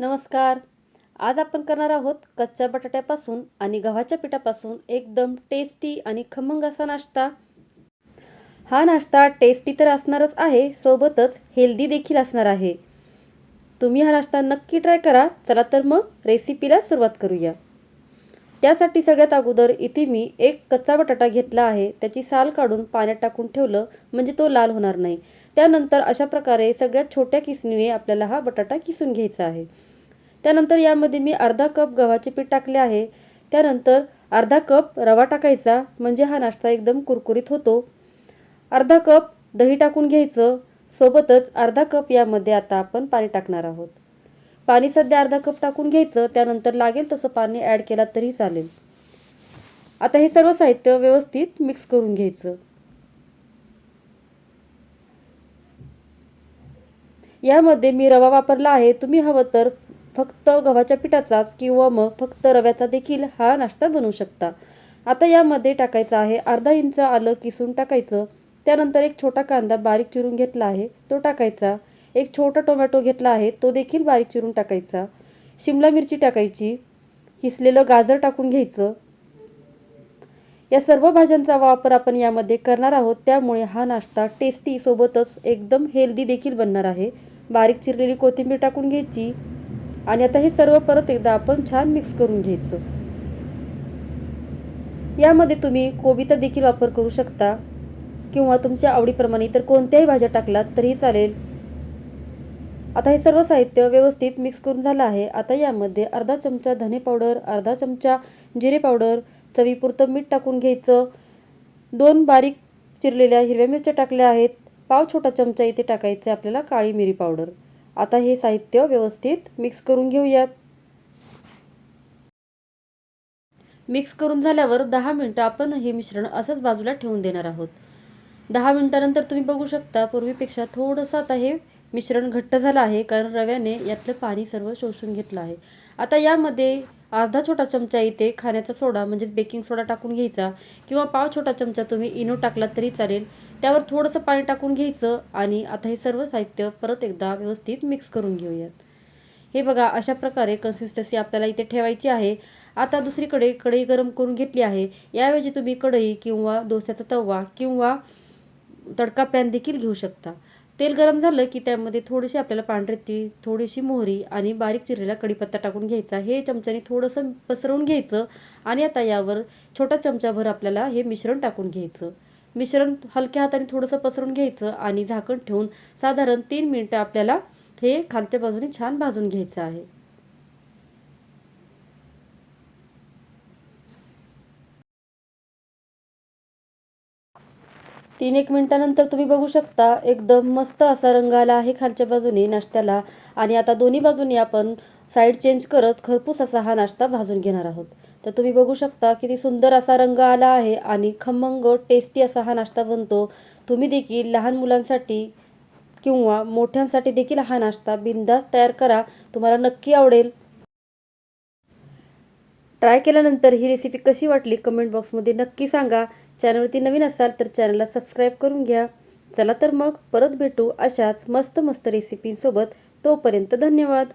नमस्कार. आज आपण करणार आहोत कच्च्या बटाट्यापासून आणि गव्हाच्या पिठापासून एकदम टेस्टी आणि खमंग असा नाश्ता. हा नाश्ता टेस्टी तर असणारच आहे सोबतच हेल्दी देखील असणार आहे. तुम्ही हा नाश्ता नक्की ट्राय करा चला तर मग रेसिपीला सुरुवात करूया. त्यासाठी सगळ्यात अगोदर इथे मी एक कच्चा बटाटा घेतला आहे त्याची साल काढून पाण्यात टाकून ठेवलं म्हणजे तो लाल होणार नाही. त्यानंतर अशा प्रकारे सगळ्यात छोट्या किसणीने आपल्याला हा बटाटा किसून घ्यायचा आहे. त्यानंतर यामध्ये मी अर्धा कप गव्हाचे पीठ टाकले आहे. त्यानंतर अर्धा कप रवा टाकायचा म्हणजे हा नाश्ता एकदम कुरकुरीत होतो. अर्धा कप दही टाकून घ्यायचं. सोबतच अर्धा कप यामध्ये आता आपण पाणी टाकणार आहोत. पाणी सध्या अर्धा कप टाकून घ्यायचं त्यानंतर लागेल तसं पाणी ॲड केला तरी चालेल. आता हे सर्व साहित्य व्यवस्थित मिक्स करून घ्यायचं. यामध्ये मी रवा वापरला आहे. तुम्ही हवं तर फक्त गव्हाच्या पिठाचाच किंवा मग फक्त रव्याचा देखील हा नाश्ता बनवू शकता. आता यामध्ये टाकायचं आहे अर्धा इंच आलं किसून टाकायचं. त्यानंतर एक छोटा कांदा बारीक चिरून घेतला आहे तो टाकायचा. एक छोटा टोमॅटो घेतला आहे तो देखील बारीक चिरून टाकायचा. शिमला मिरची टाकायची. किसलेलं गाजर टाकून घ्यायचं. या सर्व भाज्यांचा वापर आपण यामध्ये करणार आहोत त्यामुळे हा नाश्ता टेस्टी सोबतच एकदम हेल्दी देखील बनणार आहे. बारीक चिरलेली कोथिंबीर टाकून घ्यायची. आणि आता हे सर्व परत एकदा आपण छान मिक्स करून घ्यायचं. यामध्ये तुम्ही कोबीचा देखील वापर करू शकता. किंवा तुमच्या आवडीप्रमाणे इतर कोणत्याही भाज्या टाकलात तरीही चालेल. आता हे सर्व साहित्य व्यवस्थित मिक्स करून झालं आहे. आता यामध्ये अर्धा चमचा धने पावडर अर्धा चमचा जिरे पावडर चवीपुरतं मीठ टाकून घ्यायचं. दोन बारीक चिरलेल्या हिरव्या मिरच्या टाकल्या आहेत. पाव छोटा चमचा इथे टाकायचे आपल्याला काळी मिरी पावडर आता हे साहित्य व्यवस्थित मिक्स करून घेऊयात. मिक्स करून झाल्यावर दहा मिनटं आपण हे मिश्रण असंच बाजूला ठेवून देणार आहोत. दहा मिनटानंतर तुम्ही बघू शकता पूर्वीपेक्षा थोडंसं आता हे मिश्रण घट्ट झालं आहे कारण रव्याने यातलं पाणी सर्व शोषून घेतलं आहे. आता यामध्ये अर्धा छोटा चमचा इथे खाण्याचा सोडा म्हणजेच बेकिंग सोडा टाकून घ्यायचा किंवा पाव छोटा चमचा तुम्ही इनो टाकलात तरी चालेल. त्यावर थोडंसं पाणी टाकून घ्यायचं आणि आता हे सर्व साहित्य परत एकदा व्यवस्थित मिक्स करून घेऊयात. हे बघा अशा प्रकारे कन्सिस्टन्सी आपल्याला इथे ठेवायची आहे. आता दुसरीकडे कढई गरम करून घेतली आहे. याऐवजी तुम्ही कढई किंवा डोस्याचा तवा किंवा तडका पॅन देखील घेऊ शकता. तेल गरम झालं की त्यामध्ये थोडीशी आपल्याला पांढरे ती थोडीशी मोहरी आणि बारीक चिरलेला कढीपत्ता टाकून घ्यायचा. हे चमच्याने थोडंसं पसरवून घ्यायचं आणि आता यावर छोटा चमचाभर आपल्याला हे मिश्रण टाकून घ्यायचं. मिश्रण हलक्या हाताने थोडंसं पसरून घ्यायचं आणि झाकण ठेवून साधारण तीन मिनटं आपल्याला हे खालच्या बाजूने छान भाजून घ्यायचं आहे. तीन एक मिनटानंतर तुम्ही बघू शकता एकदम मस्त असा रंग आला आहे खालच्या बाजूने नाश्त्याला. आणि आता दोन्ही बाजूनी आपण साईड चेंज करत खरपूस असा हा नाश्ता भाजून घेणार आहोत. तर तुम्ही बघू शकता किती सुंदर असा रंग आला आहे आणि खमंग टेस्टी असा हा नाश्ता बनतो. तुम्ही देखील लहान मुलांसाठी किंवा मोठ्यांसाठी देखील हा नाश्ता बिंदास तयार करा. तुम्हाला नक्की आवडेल. ट्राय केल्यानंतर ही रेसिपी कशी वाटली कमेंट बॉक्समध्ये नक्की सांगा. चॅनलवरती नवीन असाल तर चॅनलला सबस्क्राईब करून घ्या. चला तर मग परत भेटू अशाच मस्त मस्त रेसिपींसोबत तोपर्यंत धन्यवाद.